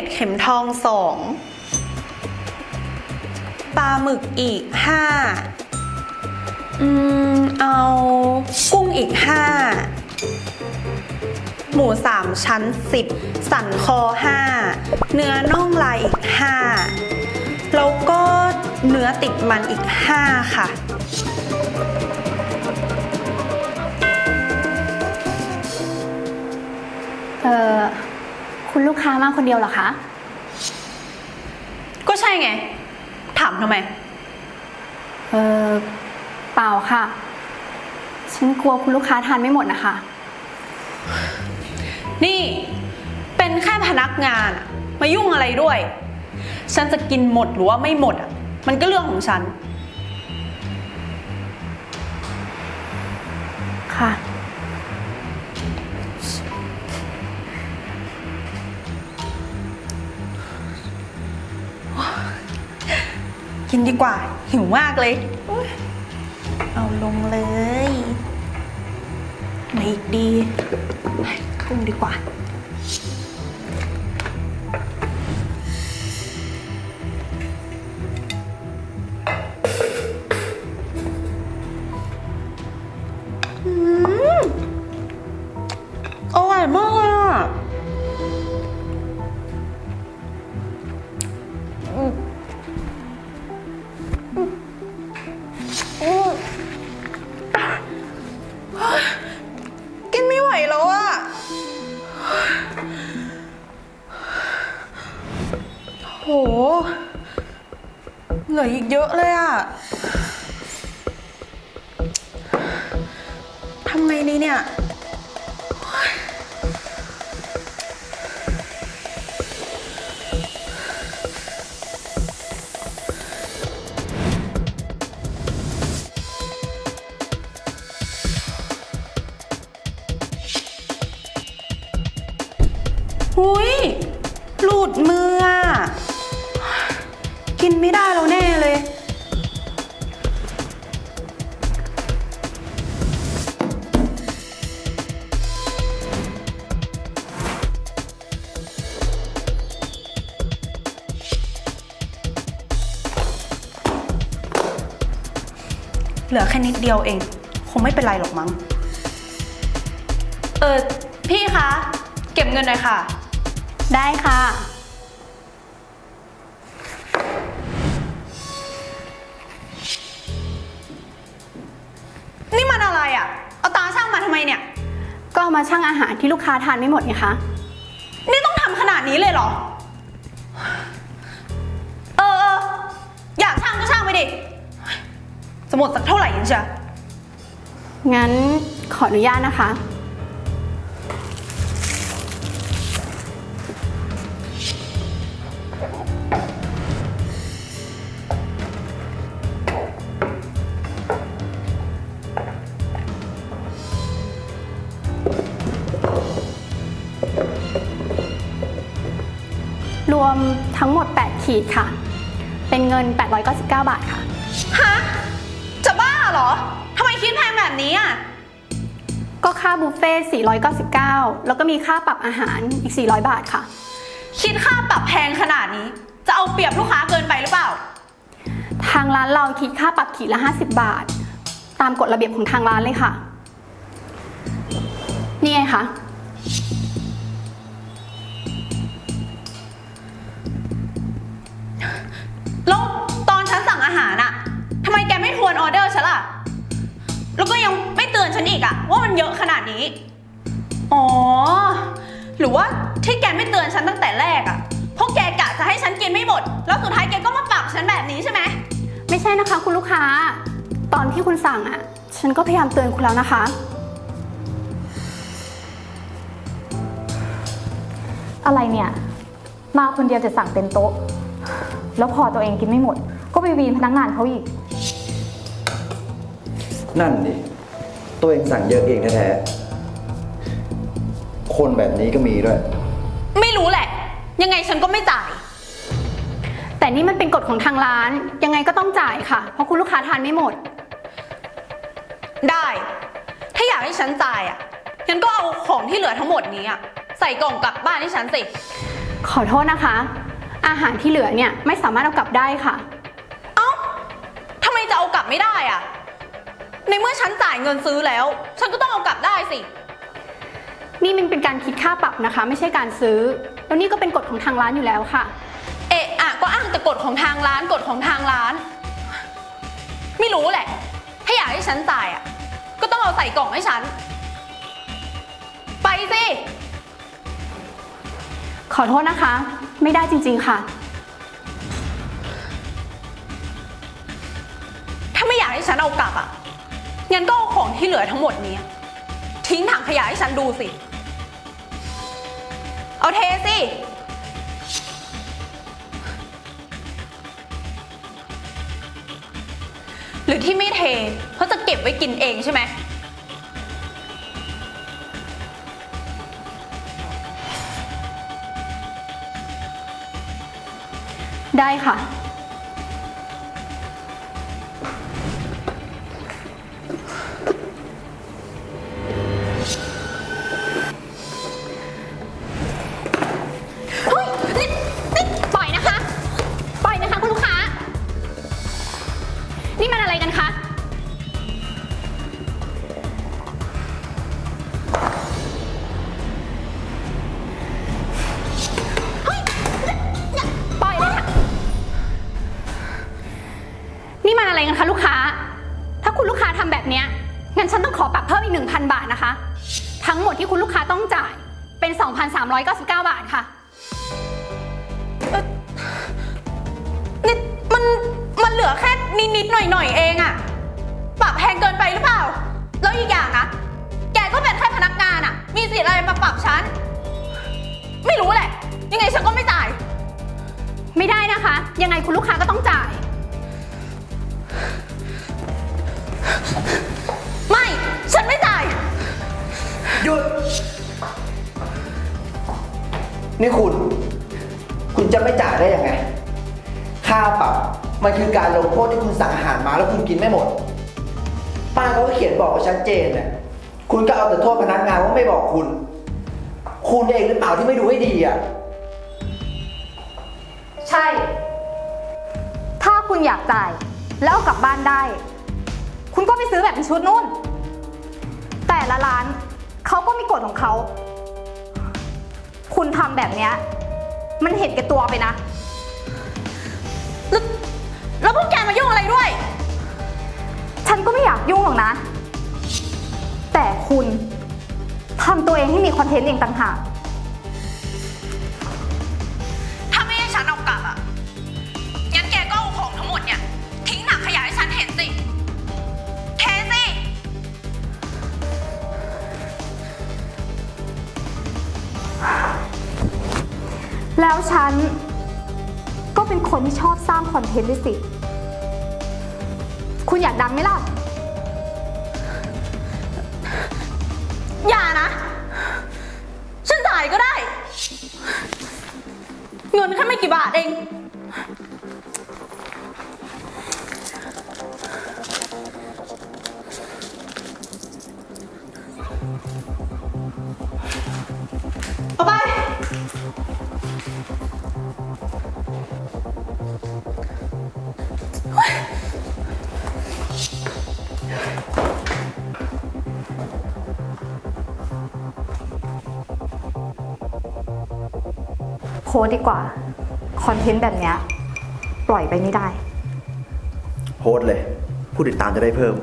็ดเข็มทองสองปลาหมึกอีกห้าอืม เอากุ้งอีกห้าหมูสามชั้นสิบสันคอห้าเนื้อน่องลายอีกห้าแล้วก็เนื้อติดมันอีกห้าค่ะเออ คุณลูกค้ามาคนเดียวเหรอคะ ก็ใช่ไง ถามทำไม เออเปล่าค่ะ ฉันกลัวคุณลูกค้าทานไม่หมดนะคะ นี่เป็นแค่พนักงานอะมายุ่งอะไรด้วย ฉันจะกินหมดหรือว่าไม่หมดอะมันก็เรื่องของฉัน ค่ะ กินดีกว่า หิวมากเลย เอาลงเลยไหนอีกดีกุ้งดีกว่า ลืออีกเยอะเลยอะทำไงดีเนี่ย เหลือแค่นิดเดียวเอง คงไม่เป็นไรหรอกมั้ง เออพี่คะ เก็บเงินหน่อยค่ะ ได้ค่ะ นี่มันอะไรอะ เอาตาช่างมาทำไมเนี่ย ก็เอามาชั่งอาหารที่ลูกค้าทานไม่หมดไงคะ นี่ต้องทำขนาดนี้เลยเหรอเอ หมดสักเท่าไหร่ยังเชียงั้นขออนุญาตนะคะ รวมทั้งหมด 8 ขีดค่ะ เป็นเงิน 899 บาทค่ะ ฮะจะบ้าเห รอทำไมคิดแพงแบบนี้อะ ก็ค่าบุฟเฟ่ต์499 แล้วก็มีค่าปรับอาหารอีก 400 บาทค่ะ คิดค่าปรับแพงขนาดนี้ จะเอาเปรียบลูกค้าเกินไปหรือเปล่า ทางร้านเราคิดค่าปรับขีดละ 50 บาท ตามกฎระเบียบของทางร้านเลยค่ะ นี่ไงคะแล้ว แล้วก็ยังไม่เตือนฉันอีกอะว่ามันเยอะขนาดนี้ อ๋อ หรือว่าที่แกไม่เตือนฉันตั้งแต่แรกอะเพราะแกกะจะให้ฉันกินไม่หมด แล้วสุดท้ายแกก็มาปรับฉันแบบนี้ใช่ไหม ไม่ใช่นะคะ คุณลูกค้า ตอนที่คุณสั่งอะฉันก็พยายามเตือนคุณแล้วนะคะ อะไรเนี่ย มาคนเดียวจะสั่งเต็มโต๊ะ แล้วพอตัวเองกินไม่หมด ก็ไปวีนพนักงานเขาอีก นั่นดิตัวเองสั่งเยอะเองแท้ๆคนแบบนี้ก็มีด้วย ไม่รู้แหละ ยังไงฉันก็ไม่จ่าย แต่นี่มันเป็นกฎของทางร้าน ยังไงก็ต้องจ่ายค่ะ เพราะคุณลูกค้าทานไม่หมด ได้ ถ้าอยากให้ฉันจ่ายอะงั้นก็เอาของที่เหลือทั้งหมดนี้อะใส่กล่องกลับบ้านให้ฉันสิ ขอโทษนะคะ อาหารที่เหลือเนี่ยไม่สามารถเอากลับได้ค่ะ เอ้าทำไมจะเอากลับไม่ได้อะ ในเมื่อฉันจ่ายเงินซื้อแล้ว ฉันก็ต้องเอากลับได้สิ นี่มันเป็นการคิดค่าปรับนะคะ ไม่ใช่การซื้อ แล้วนี่ก็เป็นกฎของทางร้านอยู่แล้วค่ะ เอะอะก็อ้างแต่กฎของทางร้านกฎของทางร้าน ไม่รู้แหละ ถ้าอยากให้ฉันจ่ายอะก็ต้องเอาใส่กล่องให้ฉัน ไปสิ ขอโทษนะคะ ไม่ได้จริงๆค่ะ ถ้าไม่อยากให้ฉันเอากลับอะ งั้นก็เอาของที่เหลือทั้งหมดนี้ ทิ้งถังขยะให้ฉันดูสิ เอาเทสิ หรือที่ไม่เท เพราะจะเก็บไว้กินเองใช่ไหม ได้ค่ะ ทั้งหมดที่คุณลูกค้าต้องจ่ายเป็น 2,399 บาทค่ะ นี่มันมันเหลือแค่นิดนิดๆหน่อยหน่อยๆเองอะปรับแพงเกินไปหรือเปล่า แล้วอีกอย่างนะ แกก็เป็นแค่พนักงานอะมีสิทธิ์อะไรมาปรับฉัน ไม่รู้แหละ ยังไงฉันก็ไม่จ่าย ไม่ได้นะคะ ยังไงคุณลูกค้าก็ต้องจ่าย นี่คุณ คุณจะไม่จ่ายได้ยังไง ค่าปรับมันคือการลงโทษที่คุณสั่งอาหารมาแล้วคุณกินไม่หมด ป้าเขาก็เขียนบอกไว้ชัดเจนน่ะคุณก็เอาแต่โทษพนักงานว่าไม่บอกคุณ คุณเองหรือเปล่าที่ไม่ดูให้ดีอะ ใช่ ถ้าคุณอยากจ่าย แล้วเอากลับบ้านได้ คุณก็ไปซื้อแบบเป็นชุดนู่น แต่ละร้านเขาก็มีกฎของเขา คุณทำแบบเนี้ยมันเห็นแก่ตัวไปนะ แล้วแล้วพวกแกมายุ่งอะไรด้วย ฉันก็ไม่อยากยุ่งหรอกนะ แต่คุณทำตัวเองให้มีคอนเทนต์เองต่างหาก คอนเทนต์ด้วยสิ คุณอยากดังไหมล่ะ อย่านะ ฉันจ่ายก็ได้ เงินแค่ไม่กี่บาทเอง เอาไป โพสต์ดีกว่า คอนเทนต์แบบเนี้ย ปล่อยไปไม่ได้ โพสต์เลย ผู้ติดตามจะได้เพิ่ม